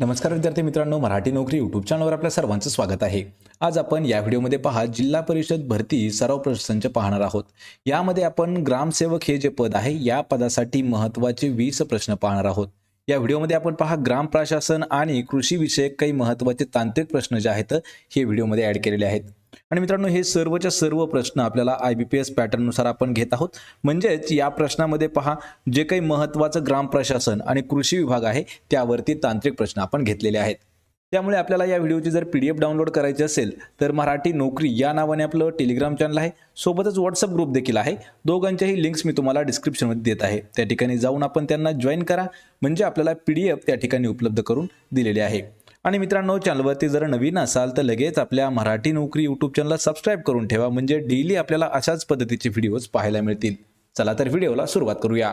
नमस्कार विद्यार्थी मित्रांनो मराठी नोकरी यूट्यूब चॅनलवर आपल्या सर्वांचं स्वागत आहे. आज आपण या व्हिडिओमध्ये पहा जिल्हा परिषद भरती सराव प्रश्नसंच पाहणार आहोत. यामध्ये आपण ग्रामसेवक हे जे पद आहे या पदासाठी महत्त्वाचे वीस प्रश्न पाहणार आहोत. या व्हिडिओमध्ये आपण पहा ग्राम प्रशासन आणि कृषी विषयक काही महत्त्वाचे तांत्रिक प्रश्न जे आहेत हे व्हिडिओमध्ये ऍड केलेले आहेत. आणि मित्रांनो हे सर्वच्या सर्व प्रश्न आपल्याला आय बी पी एस पॅटर्ननुसार आपण घेत आहोत. म्हणजेच या प्रश्नामध्ये पहा जे काही महत्त्वाचं ग्राम प्रशासन आणि कृषी विभाग आहे त्यावरती तांत्रिक प्रश्न आपण घेतलेले आहेत. त्यामुळे आपल्याला या व्हिडिओची जर पी डी एफ डाउनलोड करायची असेल तर मराठी नोकरी या नावाने आपलं टेलिग्राम चॅनल आहे. सोबतच व्हॉट्सअप ग्रुप देखील आहे. दोघांच्याही लिंक्स मी तुम्हाला डिस्क्रिप्शनमध्ये देत आहे. त्या ठिकाणी जाऊन आपण त्यांना जॉईन करा. म्हणजे आपल्याला पी डी एफ त्या ठिकाणी उपलब्ध करून दिलेले आहे. आणि मित्रांनो चॅनलवरती जर नवीन असाल तर लगेच आपल्या मराठी नोकरी यूट्यूब चॅनलला सबस्क्राईब करून ठेवा. म्हणजे डेली आपल्याला अशाच पद्धतीचे व्हिडिओज पाहायला मिळतील. चला तर व्हिडिओला सुरुवात करूया.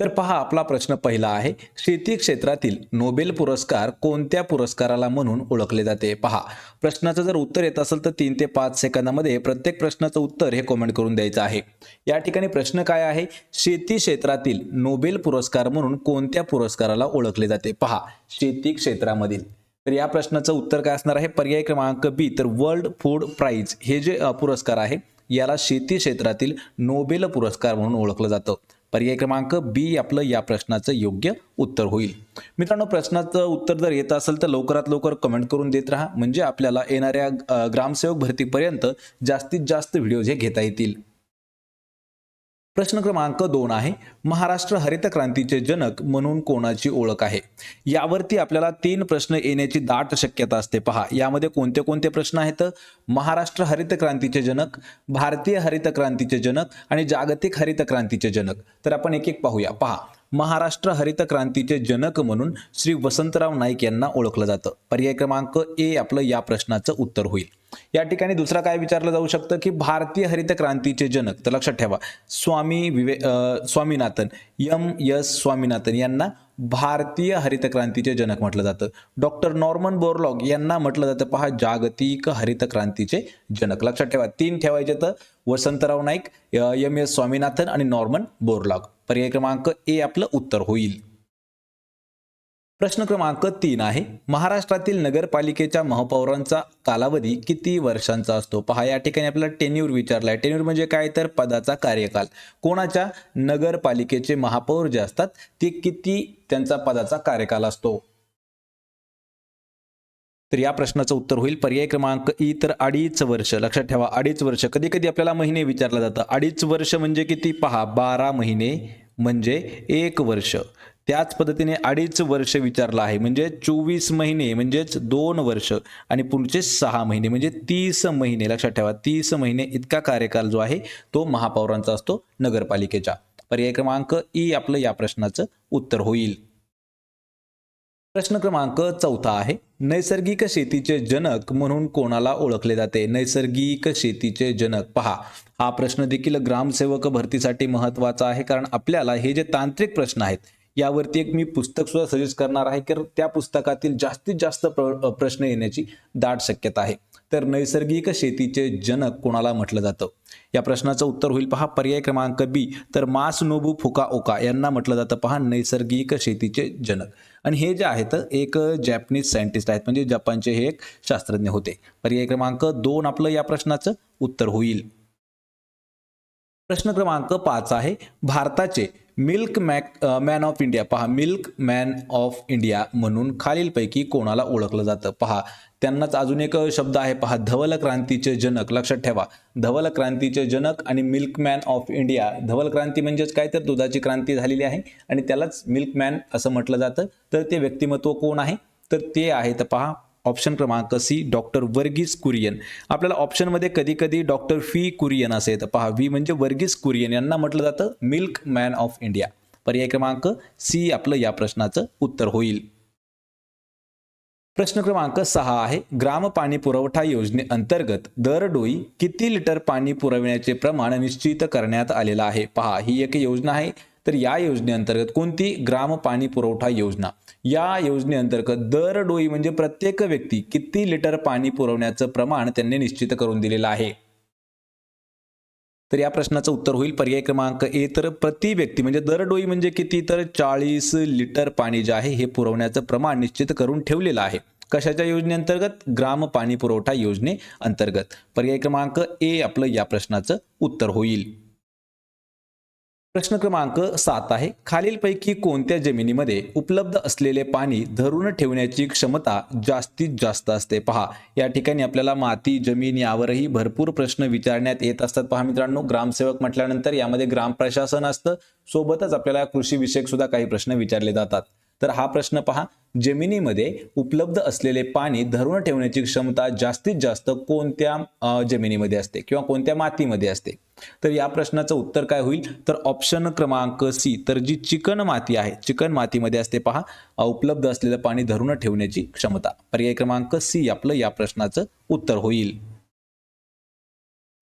तर पहा आपला प्रश्न पहिला आहे. शेती क्षेत्रातील नोबेल पुरस्कार कोणत्या पुरस्काराला म्हणून ओळखले जाते? पहा प्रश्नाचं जर उत्तर येत असेल तर तीन ते पाच सेकंदामध्ये प्रत्येक प्रश्नाचं उत्तर हे कमेंट करून द्यायचं आहे. या ठिकाणी प्रश्न काय आहे? शेती क्षेत्रातील नोबेल पुरस्कार म्हणून कोणत्या पुरस्काराला ओळखले जाते? पहा शेती क्षेत्रामधील. तर या प्रश्नाचं उत्तर काय असणार आहे? पर्याय क्रमांक बी तर वर्ल्ड फूड प्राईज हे जे पुरस्कार आहे याला शेती क्षेत्रातील नोबेल पुरस्कार म्हणून ओळखलं जातं. पर्याय क्रमांक बी आपलं या प्रश्नाचं योग्य उत्तर होईल. मित्रांनो प्रश्नाचं उत्तर जर येत असेल तर लवकरात लवकर कमेंट करून देत राहा. म्हणजे आपल्याला येणाऱ्या ग्रामसेवक भरतीपर्यंत जास्तीत जास्त व्हिडिओज हे घेता येतील. प्रश्न क्रमांक दोन आहे महाराष्ट्र हरित क्रांतीचे जनक म्हणून कोणाची ओळख आहे? यावरती आपल्याला तीन प्रश्न येण्याची दाट शक्यता असते. पहा यामध्ये कोणते कोणते प्रश्न आहेत? महाराष्ट्र हरित क्रांतीचे जनक भारतीय हरित क्रांतीचे जनक आणि जागतिक हरित क्रांतीचे जनक. तर आपण एक एक पाहूया. पहा महाराष्ट्र हरित क्रांतीचे जनक म्हणून श्री वसंतराव नाईक यांना ओळखलं जातं. पर्याय क्रमांक ए आपलं या प्रश्नाचं उत्तर होईल. या ठिकाणी दुसरा काय विचारलं जाऊ शकतं की भारतीय हरित क्रांतीचे जनक तर लक्षात ठेवा स्वामी विवे स्वामीनाथन एम एस स्वामीनाथन यांना भारतीय हरित क्रांतीचे जनक म्हटलं जातं. डॉक्टर नॉर्मन बोरलॉग यांना म्हटलं जातं पहा जागतिक हरित क्रांतीचे जनक. लक्षात ठेवा तीन ठेवायचे तर वसंतराव नाईक एम एस स्वामीनाथन आणि नॉर्मन बोरलॉग. पर्याय क्रमांक ए आपलं उत्तर होईल. प्रश्न क्रमांक तीन आहे महाराष्ट्रातील नगरपालिकेच्या महापौरांचा कालावधी किती वर्षांचा असतो? पहा या ठिकाणी आपल्याला टेन्यूर विचारलाय. टेन्यूर म्हणजे काय? तर पदाचा कार्यकाल. कोणाच्या? नगरपालिकेचे महापौर जे असतात ते किती त्यांचा पदाचा कार्यकाल असतो? तर या प्रश्नाचं उत्तर होईल. पर्याय क्रमांक ई तर अडीच वर्ष. लक्षात ठेवा अडीच वर्ष. कधी कधी आपल्याला महिने विचारलं जातं. अडीच वर्ष म्हणजे किती? पहा बारा महिने म्हणजे एक वर्ष. त्याच पद्धतीने अडीच वर्ष विचारलं आहे. म्हणजे चोवीस महिने म्हणजेच दोन वर्ष. आणि पुढचे सहा महिने म्हणजे तीस महिने. लक्षात ठेवा तीस महिने इतका कार्यकाल जो आहे तो महापौरांचा असतो नगरपालिकेच्या. पर्याय क्रमांक ई आपलं या प्रश्नाचं उत्तर होईल. प्रश्न क्रमांक चौथा आहे. नैसर्गिक शेतीचे जनक म्हणून कोणाला ओळखले जाते? नैसर्गिक शेतीचे जनक पहा. हा प्रश्न देखील ग्रामसेवक भरतीसाठी महत्त्वाचा आहे कारण आपल्याला हे जे तांत्रिक प्रश्न आहेत यावरती एक मी पुस्तक सुद्धा सजेस्ट करणार आहे की त्या पुस्तकातील जास्तीत जास्त प्र प्रश्न येण्याची दाट शक्यता आहे. तर नैसर्गिक शेतीचे जनक कोणाला म्हटलं जातं? या प्रश्नाचं उत्तर होईल पहा पर्याय क्रमांक बी तर मास नोबू फुका ओका यांना म्हटलं जातं पहा नैसर्गिक शेतीचे जनक. आणि हे जे आहेत एक जॅपनीज सायंटिस्ट आहेत म्हणजे जपानचे हे एक शास्त्रज्ञ होते. पर्याय क्रमांक दोन आपलं या प्रश्नाचं उत्तर होईल. प्रश्न क्रमांक पाच आहे भारताचे milk mac man of India पहा मिल्क मॅन ऑफ इंडिया म्हणून खालीलपैकी कोणाला ओळखलं जातं? पहा त्यांनाच अजून एक शब्द आहे पहा धवल क्रांतीचे जनक. लक्षात ठेवा धवल क्रांतीचे जनक आणि मिल्क मॅन ऑफ इंडिया. धवल क्रांती म्हणजेच काय? तर दुधाची क्रांती झालेली आहे आणि त्यालाच मिल्क मॅन असं म्हटलं जातं. तर ते व्यक्तिमत्व कोण आहे? तर ते आहे तर पहा ऑप्शन क्रमांक सी डॉक्टर वर्गीस कुरियन. आपल्याला ऑप्शनमध्ये कधी कधी डॉक्टर फी कुरियन असे येतं. पहा व्ही म्हणजे वर्गीस कुरियन. यांना म्हटलं जातं मिल्क मॅन ऑफ इंडिया. पर्याय क्रमांक सी आपलं या प्रश्नाचं उत्तर होईल. प्रश्न क्रमांक सहा आहे. ग्राम पाणी पुरवठा योजनेअंतर्गत दरडोई किती लिटर पाणी पुरविण्याचे प्रमाण निश्चित करण्यात आलेलं आहे? पहा ही एक योजना आहे. तर या योजनेअंतर्गत कोणती? ग्राम पाणी पुरवठा योजना. या योजनेअंतर्गत दरडोई म्हणजे प्रत्येक व्यक्ती किती लिटर पाणी पुरवण्याचं प्रमाण त्यांनी निश्चित करून दिलेलं आहे. तर या प्रश्नाचं उत्तर होईल. पर्याय क्रमांक ए तर प्रति व्यक्ती म्हणजे दरडोई म्हणजे किती? तर चाळीस लिटर पाणी जे आहे हे पुरवण्याचं प्रमाण निश्चित करून ठेवलेलं आहे. कशाच्या योजनेअंतर्गत? ग्राम पाणी पुरवठा योजने अंतर्गत पर्याय क्रमांक ए आपलं या प्रश्नाचं उत्तर होईल. प्रश्न क्रमांक सात आहे. खालीलपैकी कोणत्या जमिनीमध्ये उपलब्ध असलेले पाणी धरून ठेवण्याची क्षमता जास्तीत जास्त असते? पहा या ठिकाणी आपल्याला माती जमीन यावरही भरपूर प्रश्न विचारण्यात येत असतात. पहा मित्रांनो ग्रामसेवक म्हटल्यानंतर यामध्ये ग्राम प्रशासन असतं. सोबतच आपल्याला कृषी विषयक सुद्धा काही प्रश्न विचारले जातात. तर हा प्रश्न पहा. जमिनीमध्ये उपलब्ध असलेले पाणी धरून ठेवण्याची क्षमता जास्तीत जास्त कोणत्या जमिनीमध्ये असते किंवा कोणत्या मातीमध्ये असते? तर या प्रश्नाचं उत्तर काय होईल? तर ऑप्शन क्रमांक सी तर जी चिकन माती आहे चिकन मातीमध्ये असते पहा उपलब्ध असलेलं पाणी धरून ठेवण्याची क्षमता. पर्याय क्रमांक सी आपलं या प्रश्नाचं उत्तर होईल.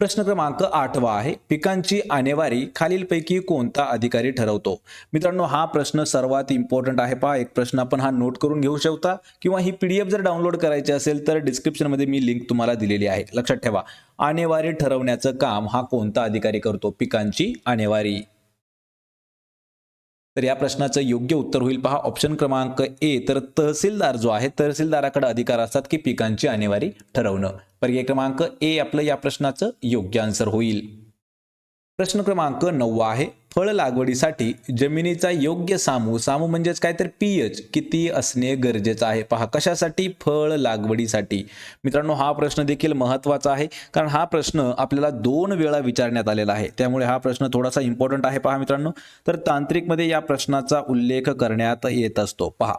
प्रश्न क्रमांक आठवा आहे. पिकांची आणेवारी खालीलपैकी कोणता अधिकारी ठरवतो? मित्रांनो हा प्रश्न सर्वात इम्पॉर्टंट आहे. पहा एक प्रश्न आपण हा नोट करून घेऊ शकता किंवा ही पीडीएफ जर डाउनलोड करायची असेल तर डिस्क्रिप्शनमध्ये मी लिंक तुम्हाला दिलेली आहे. लक्षात ठेवा. आणेवारी ठरवण्याचं काम हा कोणता अधिकारी करतो? पिकांची आणेवारी. तर या प्रश्नाचं योग्य उत्तर होईल. पहा ऑप्शन क्रमांक ए तर तहसीलदार जो आहे तहसीलदाराकडे अधिकार असतात की पिकांची आणेवारी ठरवणं. पर्याय क्रमांक ए आपलं या प्रश्नाचं योग्य आन्सर होईल. प्रश्न क्रमांक नववा आहे. फळ लागवडीसाठी जमिनीचा योग्य सामू सामू म्हणजेच काय तर पीएच किती असणे गरजेचं आहे? पहा कशासाठी फळ लागवडीसाठी? मित्रांनो हा प्रश्न देखील महत्त्वाचा आहे कारण हा प्रश्न आपल्याला दोन वेळा विचारण्यात आलेला आहे. त्यामुळे हा प्रश्न थोडासा इम्पॉर्टंट आहे पहा मित्रांनो. तर तांत्रिकमध्ये या प्रश्नाचा उल्लेख करण्यात येत असतो. पहा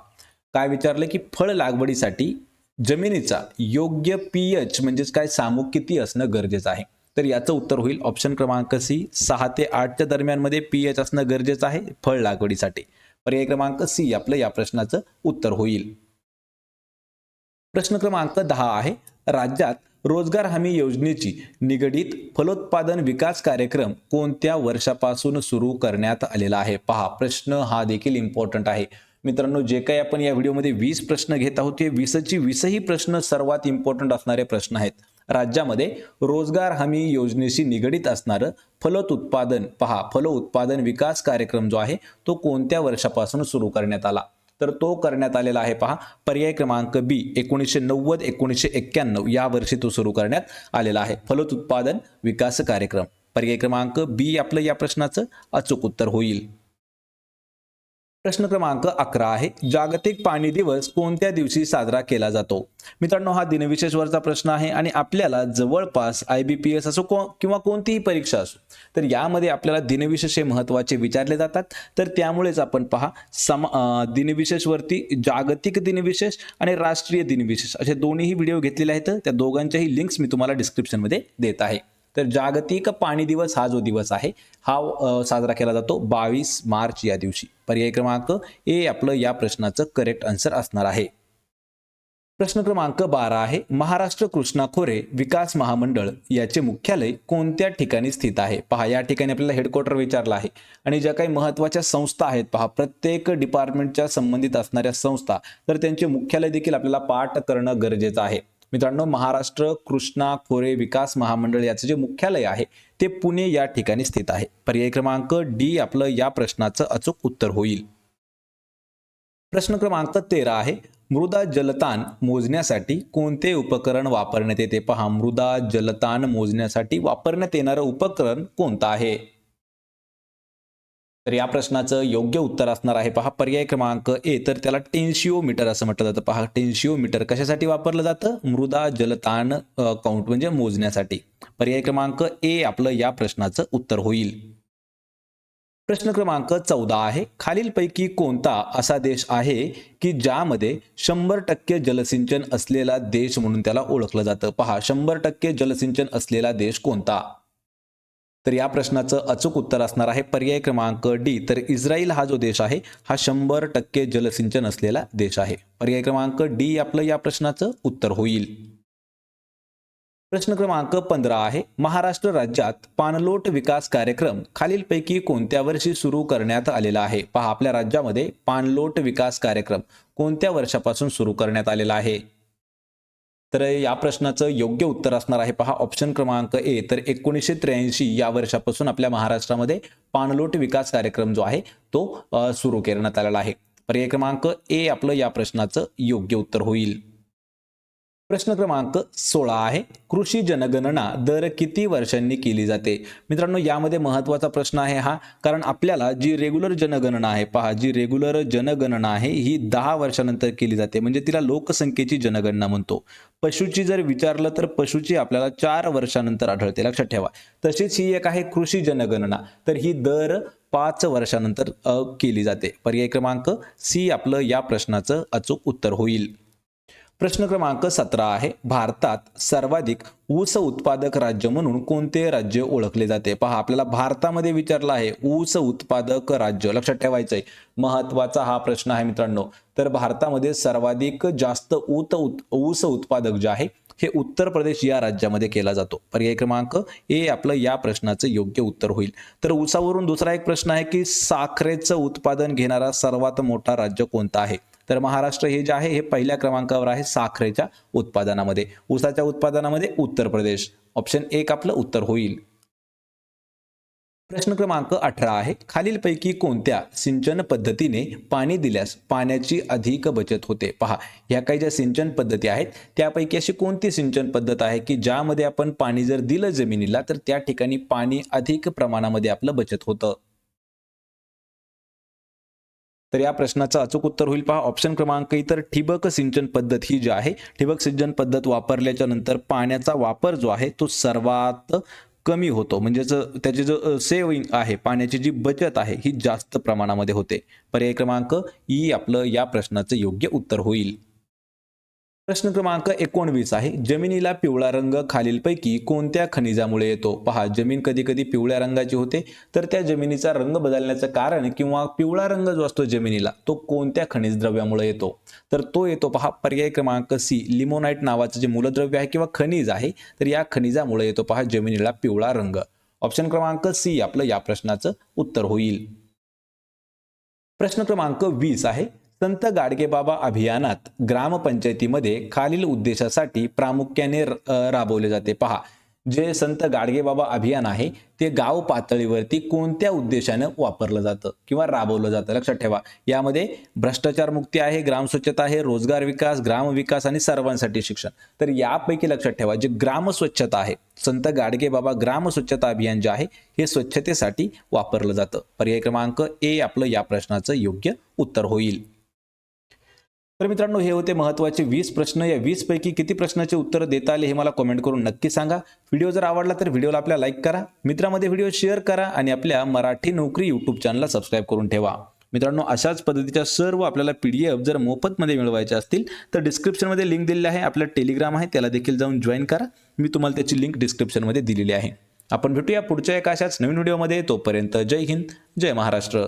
काय विचारलं की फळ लागवडीसाठी जमिनीचा योग्य पीएच म्हणजेच काय सामू किती असणं गरजेचं आहे? तर याचं उत्तर होईल ऑप्शन क्रमांक सी सहा ते आठच्या दरम्यानमध्ये पीएच असणं गरजेचं आहे फळ लागवडीसाठी. पर्याय क्रमांक सी आपलं या प्रश्नाचं उत्तर होईल. प्रश्न क्रमांक दहा आहे. राज्यात रोजगार हमी योजनेची निगडीत फलोत्पादन विकास कार्यक्रम कोणत्या वर्षापासून सुरू करण्यात आलेला आहे? पहा प्रश्न हा देखील इम्पॉर्टंट आहे. मित्रांनो जे काही आपण या व्हिडिओमध्ये वीस प्रश्न घेत आहोत ते वीसची वीसही प्रश्न सर्वात इम्पॉर्टंट असणारे प्रश्न आहेत. राज्यामध्ये रोजगार हमी योजनेशी निगडीत असणारं फलोत उत्पादन पहा फल उत्पादन विकास कार्यक्रम जो आहे तो कोणत्या वर्षापासून सुरू करण्यात आला? तर तो करण्यात आलेला आहे पहा पर्याय क्रमांक बी एकोणीसशे नव्वद एकोणीसशे एक्क्याण्णव या वर्षी तो सुरू करण्यात आलेला आहे. फलोत उत्पादन विकास कार्यक्रम. पर्याय क्रमांक बी आपलं या प्रश्नाचं अचूक उत्तर होईल. प्रश्न क्रमांक अकरा आहे. जागतिक पाणी दिवस कोणत्या दिवशी साजरा केला जातो? मित्रांनो हा दिनविशेषवरचा प्रश्न आहे आणि आपल्याला जवळपास आय बी पी एस असो को किंवा कोणतीही परीक्षा असो तर यामध्ये आपल्याला दिनविशेष हे महत्त्वाचे विचारले जातात. तर त्यामुळेच आपण पहा सम दिनविशेषवरती जागतिक दिनविशेष आणि राष्ट्रीय दिनविशेष असे दोन्हीही व्हिडिओ घेतलेले आहेत. त्या दोघांच्याही लिंक्स मी तुम्हाला डिस्क्रिप्शनमध्ये देत आहे. तर जागतिक पाणी दिवस हा जो दिवस आहे हा साजरा केला जातो बावीस मार्च या दिवशी. पर्याय क्रमांक ए आपलं या प्रश्नाचं करेक्ट आन्सर असणार आहे. प्रश्न क्रमांक बारा आहे महाराष्ट्र कृष्णा खोरे विकास महामंडळ याचे मुख्यालय कोणत्या ठिकाणी स्थित आहे? पहा या ठिकाणी आपल्याला हेडक्वार्टर विचारला आहे. आणि ज्या काही महत्त्वाच्या संस्था आहेत पहा प्रत्येक डिपार्टमेंटच्या संबंधित असणाऱ्या संस्था तर त्यांचे मुख्यालय देखील आपल्याला पाठ करणं गरजेचं आहे. मित्रांनो महाराष्ट्र कृष्णा खोरे विकास महामंडळ याचं जे मुख्यालय आहे ते पुणे या ठिकाणी स्थित आहे. पर्याय क्रमांक डी आपलं या प्रश्नाचं अचूक उत्तर होईल. प्रश्न क्रमांक तेरा आहे मृदा जलताण मोजण्यासाठी कोणते उपकरण वापरण्यात येते? पहा मृदा जलताण मोजण्यासाठी वापरण्यात येणारं उपकरण कोणतं आहे? तर या प्रश्नाचं योग्य उत्तर असणार आहे. पहा पर्याय क्रमांक ए तर त्याला टेन्शिओमीटर असं म्हटलं जातं. पहा टेन्शिओमीटर कशासाठी वापरलं जातं? मृदा जलताण काउंट म्हणजे मोजण्यासाठी. पर्याय क्रमांक ए आपलं या प्रश्नाचं उत्तर होईल. प्रश्न क्रमांक चौदा आहे. खालीलपैकी कोणता असा देश आहे की ज्यामध्ये शंभर टक्के जलसिंचन असलेला देश म्हणून त्याला ओळखलं जातं? पहा शंभर टक्के जलसिंचन असलेला देश कोणता? तर या प्रश्नाचं अचूक उत्तर असणार आहे. पर्याय क्रमांक डी तर इस्रायल हा जो देश आहे हा शंभर टक्के जलसिंचन असलेला देश आहे. पर्याय क्रमांक डी आपलं या प्रश्नाचं उत्तर होईल. प्रश्न क्रमांक पंधरा आहे. महाराष्ट्र राज्यात पाणलोट विकास कार्यक्रम खालीलपैकी कोणत्या वर्षी सुरू करण्यात आलेला आहे? पहा आपल्या राज्यामध्ये पाणलोट विकास कार्यक्रम कोणत्या वर्षापासून सुरू करण्यात आलेला आहे? तर या प्रश्नाचं योग्य उत्तर असणार आहे. पहा ऑप्शन क्रमांक ए तर एकोणीसशे त्र्याऐंशी या वर्षापासून आपल्या महाराष्ट्रामध्ये पाणलोट विकास कार्यक्रम जो आहे तो सुरू करण्यात आलेला आहे. पर्याय क्रमांक ए आपलं या प्रश्नाचं योग्य उत्तर होईल. प्रश्न क्रमांक सोळा आहे. कृषी जनगणना दर किती वर्षांनी केली जाते? मित्रांनो यामध्ये महत्त्वाचा प्रश्न आहे हा कारण आपल्याला जी रेग्युलर जनगणना आहे पहा जी रेग्युलर जनगणना आहे ही दहा वर्षानंतर केली जाते. म्हणजे तिला लोकसंख्येची जनगणना म्हणतो. पशुची जर विचारलं तर पशुची आपल्याला चार वर्षानंतर आढळते. लक्षात ठेवा. तशीच ही एक आहे कृषी जनगणना. तर ही दर पाच वर्षानंतर केली जाते. पर्याय क्रमांक सी आपलं या प्रश्नाचं अचूक उत्तर होईल. प्रश्न क्रमांक सतरा आहे. भारतात सर्वाधिक ऊस उत्पादक राज्य म्हणून कोणते राज्य ओळखले जाते? पहा आपल्याला भारतामध्ये विचारलं आहे ऊस उत्पादक राज्य. लक्षात ठेवायचं आहे महत्त्वाचा हा प्रश्न आहे मित्रांनो. तर भारतामध्ये सर्वाधिक जास्त ऊत उत ऊस उत्पादक जे आहे हे उत्तर प्रदेश या राज्यामध्ये केला जातो. पर्याय क्रमांक ए आपलं या प्रश्नाचं योग्य उत्तर होईल. तर ऊसावरून दुसरा एक प्रश्न आहे की साखरेचं उत्पादन घेणारा सर्वात मोठा राज्य कोणता आहे? तर महाराष्ट्र हे जे आहे हे पहिल्या क्रमांकावर आहे साखरेच्या उत्पादनामध्ये. ऊसाच्या उत्पादनामध्ये उत्तर प्रदेश. ऑप्शन एक आपलं उत्तर होईल. प्रश्न क्रमांक अठरा आहे. खालीलपैकी कोणत्या सिंचन पद्धतीने पाणी दिल्यास पाण्याची अधिक बचत होते? पहा ह्या काही ज्या सिंचन पद्धती आहेत त्यापैकी अशी कोणती सिंचन पद्धत आहे की ज्यामध्ये आपण पाणी जर दिलं जमिनीला तर त्या ठिकाणी पाणी अधिक प्रमाणामध्ये आपलं बचत होतं? तर या प्रश्नाचं अचूक उत्तर होईल पहा. ऑप्शन क्रमांक इतर ठिबक सिंचन पद्धत ही जी आहे ठिबक सिंचन पद्धत वापरल्याच्या नंतर पाण्याचा वापर जो आहे तो सर्वात कमी होतो. म्हणजेच त्याची जो सेविंग आहे पाण्याची जी बचत आहे ही जास्त प्रमाणामध्ये होते. पर्याय क्रमांक ई आपलं या प्रश्नाचं योग्य उत्तर होईल. प्रश्न क्रमांक एकोणवीस आहे. जमिनीला पिवळा रंग खालीलपैकी कोणत्या खनिजामुळे येतो? पहा जमीन कधी कधी पिवळ्या रंगाची होते तर त्या जमिनीचा रंग बदलण्याचं कारण किंवा पिवळा रंग जो असतो जमिनीला तो कोणत्या खनिज द्रव्यामुळे येतो? तर तो येतो पहा पर्याय क्रमांक सी लिमोनाईट नावाचं जे मूलद्रव्य आहे किंवा खनिज आहे तर या खनिजामुळे येतो पहा जमिनीला पिवळा रंग. ऑप्शन क्रमांक सी आपलं या प्रश्नाचं उत्तर होईल. प्रश्न क्रमांक वीस आहे. संत गाडगेबाबा अभियानात ग्रामपंचायतीमध्ये खालील उद्देशासाठी प्रामुख्याने राबवले जाते. पहा जे संत गाडगेबाबा अभियान आहे ते गाव पातळीवरती कोणत्या उद्देशानं वापरलं जातं किंवा राबवलं जातं? लक्षात ठेवा. यामध्ये भ्रष्टाचार मुक्ती आहे ग्राम स्वच्छता आहे रोजगार विकास ग्राम विकास आणि सर्वांसाठी शिक्षण. तर यापैकी लक्षात ठेवा जे ग्राम स्वच्छता आहे संत गाडगेबाबा ग्राम स्वच्छता अभियान जे आहे हे स्वच्छतेसाठी वापरलं जातं. पर्याय क्रमांक ए आपलं या प्रश्नाचं योग्य उत्तर होईल. तर मित्रांनो हे होते महत्त्वाचे वीस प्रश्न. या वीस पैकी किती प्रश्नाचे उत्तर देता आले हे मला कमेंट करून नक्की सांगा. व्हिडिओ जर आवडला तर व्हिडिओला आपल्या लाईक करा. मित्रामध्ये व्हिडिओ शेअर करा आणि आपल्या मराठी नोकरी यूट्यूब चॅनलला सबस्क्राईब करून ठेवा. मित्रांनो अशाच पद्धतीच्या सर्व आपल्याला पी डी एफ जर मोफतमध्ये मिळवायचे असतील तर डिस्क्रिप्शनमध्ये लिंक दिलेली आहे. आपलं टेलिग्राम आहे त्याला देखील जाऊन जॉईन करा. मी तुम्हाला त्याची लिंक डिस्क्रिप्शनमध्ये दिलेली आहे. आपण भेटूया पुढच्या एका अशाच नवीन व्हिडिओमध्ये तोपर्यंत जय हिंद जय महाराष्ट्र.